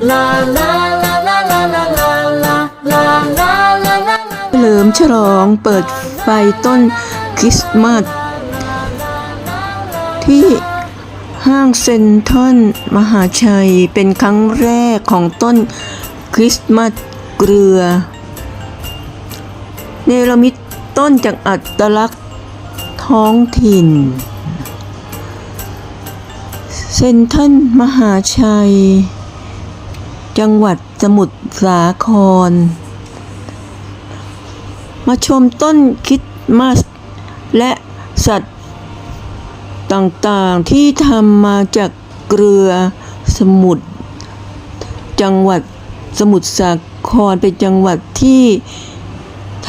la la la la la la la la la la la la เฉลิมฉลองเปิดไฟต้นคริสต์มาสที่ห้างเซ็นทรัลมหาชัยเป็นครั้งแรกของต้นคริสต์มาสเกลือ เนรมิตต้นจากอัตลักษณ์ท้องถิ่น เซ็นทรัลมหาชัย จังหวัดสมุทรสาคร มาชมต้นคริสต์มาสและสัตว์ต่างๆที่ทำมาจากเกลือสมุทรจังหวัดสมุทรสาครเป็นจังหวัดที่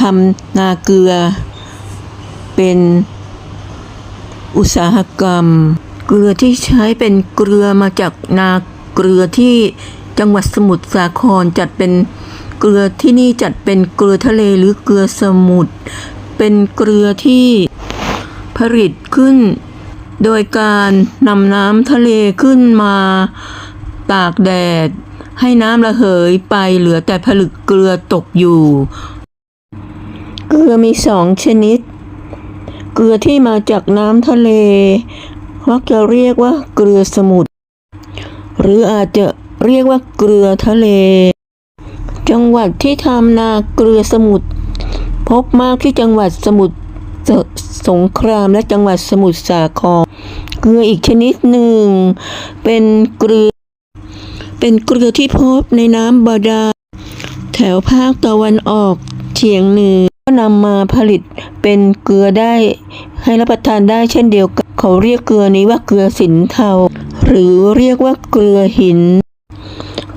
ทำนาเกลือ เป็นอุตสาหกรรม เกลือที่ใช้เป็นเกลือมาจากนาเกลือที่ จังหวัดสมุทรสาครจัดเป็นเกลือที่นี่จัดเป็นเกลือทะเลหรือเกลือสมุทรเป็นเกลือที่ผลิตขึ้น โดยการนำน้ำทะเลขึ้นมาตากแดด ให้น้ำระเหยไปเหลือแต่ผลึกเกลือตกอยู่ เกลือมีสองชนิด เกลือที่มาจากน้ำทะเลมักจะเรียกว่าเกลือสมุทรหรืออาจจะ เรียกว่าเกลือทะเล จังหวัดที่ทำนาเกลือสมุทรพบมากที่จังหวัดสมุทรสสงครามและจังหวัดสมุทรสาคร เกลืออีกชนิดหนึ่ง เป็นเกลือ เป็นเกลือที่พบในน้ำบาดาลแถวภาคตะวันออกเฉียงเหนือก็นำมาผลิตเป็นเกลือได้ให้รับประทานได้เช่นเดียวกัน เขาเรียกเกลือนี้ว่าเกลือสินเทา หรือเรียกว่าเกลือหิน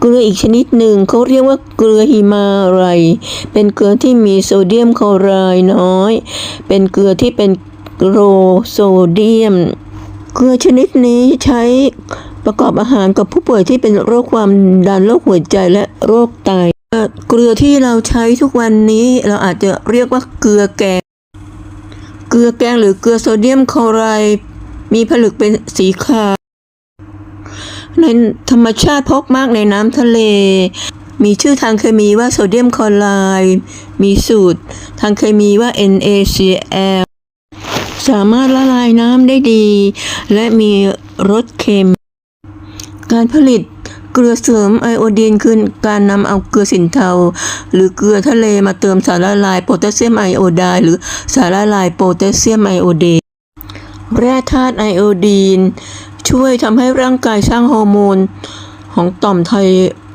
เกลืออีกชนิดหนึ่งเขาเรียกว่าเกลือหิมาลัยเป็นเกลือที่มีโซเดียมคลอไรด์น้อย เป็นเกลือที่เป็นโลโซเดียม เกลือชนิดนี้ใช้ประกอบอาหารกับผู้ป่วยที่เป็นโรคความดันโรคหัวใจและโรคไตเกลือที่เราใช้ทุกวันนี้เราอาจจะเรียกว่าเกลือแกง เกลือแกงหรือเกลือโซเดียมคลอไรด์มีผลึกเป็นสีขาว ในธรรมชาติพบมากในน้ำทะเล มีชื่อทางเคมีว่าโซเดียมคลอไรด์มีสูตร ทางเคมีว่า NaCl สามารถละลายน้ำได้ดี และมีรสเค็ม การผลิตเกลือเสริมไอโอดีนคือการนำเอาเกลือสินเทา หรือเกลือทะเลมาเติมสารละลายโพแทสเซียมไอโอไดด์หรือสารละลายโพแทสเซียมไอโอเดนแร่ธาตุไอโอดีน ช่วยทำให้ร่างกายสร้างฮอร์โมน ของต่อมไท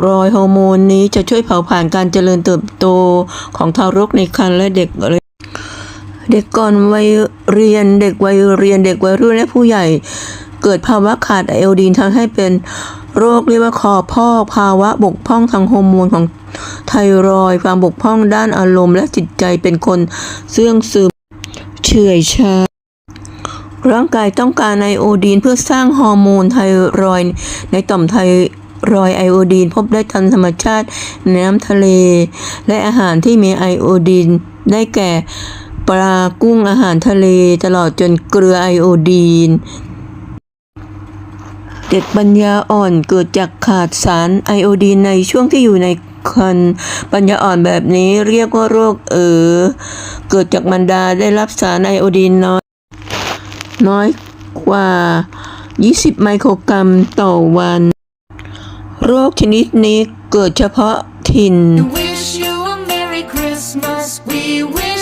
รอยฮอร์โมนนี้จะช่วยเผาผลาญการเจริญเติบโตของทารกในครรภ์และเด็กเล็กเด็กก่อนวัยเรียนเด็กวัยเรียนเด็กวัยรุ่นและผู้ใหญ่ เกิดภาวะขาดไอโอดีนทำให้เป็นโรคเรียกว่าคอพอกภาวะบกพร่องทางฮอร์โมนของไทรอยความบกพร่องด้านอารมณ์และจิตใจเป็นคนเสื่องซึมเฉื่อยชา ร่างกายต้องการไอโอดีนเพื่อสร้างฮอร์โมนไทรอยด์ในต่อมไทรอยไอโอดีนพบได้ตามธรรมชาติในน้ำทะเล และอาหารที่มีไอโอดีนได้แก่ปลากุ้งอาหารทะเลตลอดจนเกลือไอโอดีนเด็กปัญญาอ่อนเกิดจากขาดสารไอโอดีนในช่วงที่อยู่ในครรภ์ปัญญาอ่อนแบบนี้เรียกว่าโรคเออเกิดจากมันดาได้รับสารไอโอดีนน้อย น้อยกว่า 20 ไมโครกรัมต่อวัน โรคชนิดนี้เกิดเฉพาะถิ่น wish you a Merry Christmas. We wish